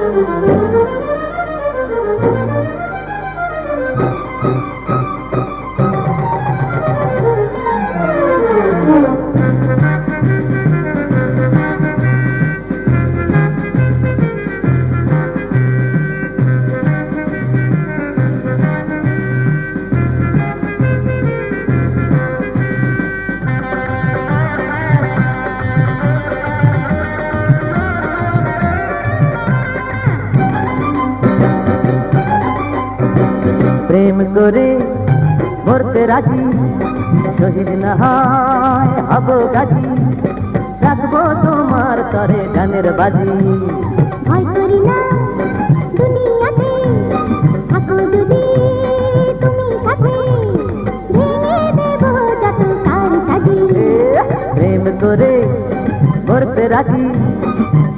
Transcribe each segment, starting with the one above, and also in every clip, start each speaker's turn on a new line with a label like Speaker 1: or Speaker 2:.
Speaker 1: প্রেম করে মরতে রাজি শহীদ না হয় হব গাজি। রাখব তোমার তরে গানের বাজি।
Speaker 2: ভয় করি না দুনিয়াতে থাকো যদি তুমি সাথে। ভেঙে দেব যত কার সাজি।
Speaker 1: প্রেম করে মরতে রাজি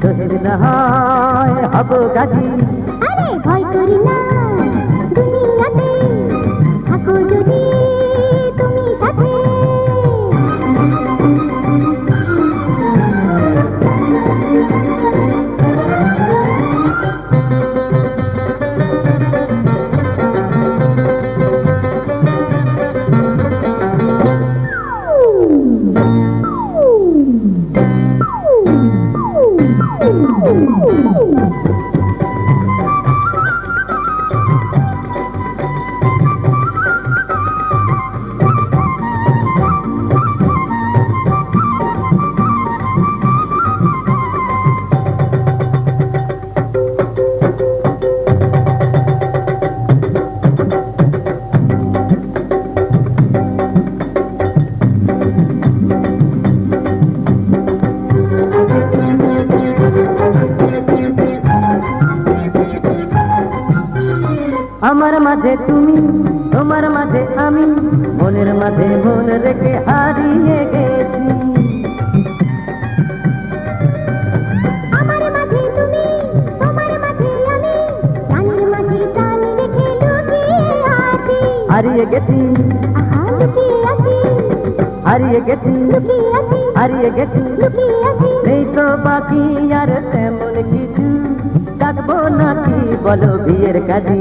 Speaker 1: শহীদ না হয় হব গাজি।
Speaker 2: আরে ভয় করি না
Speaker 1: আমার মাঝে তুমি তোমার মাঝে আমি মনের মাঝে মন রেখে হারিয়ে গেছি। হারিয়ে গেছি। হারিয়ে গেছি। হারিয়ে গেছি। নেই তো বাকি আর তেমন কিছু। ডাকবো নাকি বলো বিয়ের কাজী?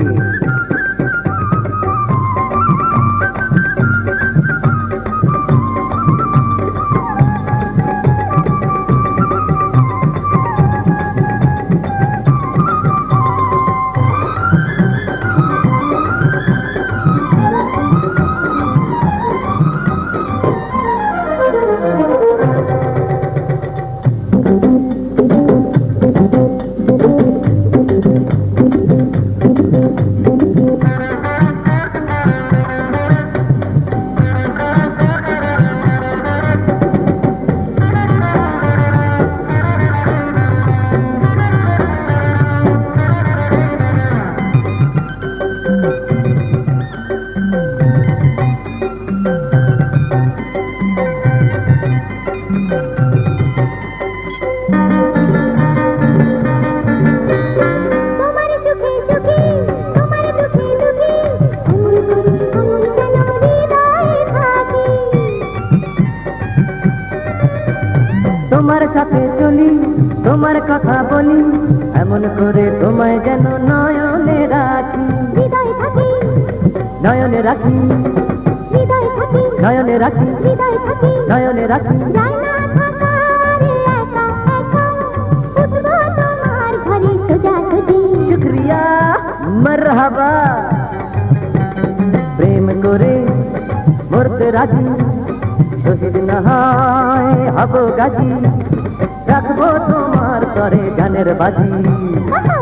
Speaker 2: তোমার
Speaker 1: সাথে চলি তোমার কথা বলি এমন করে তোমায় যেন নয়নে রাখি। নয়নে রাখি। নয়নে রাখি
Speaker 2: হৃদয়ে থাকি
Speaker 1: নয়নে রাখি
Speaker 2: যায় না থাকার একা একা উঠবো তোমার ঘরে সোজা সুজি
Speaker 1: শুক্রিয়া মরহাবা প্রেম করে মরতে রাজি শহীদ না হয় হব গাজী রাখব তোমার তরে গানের বাজি
Speaker 2: আহা,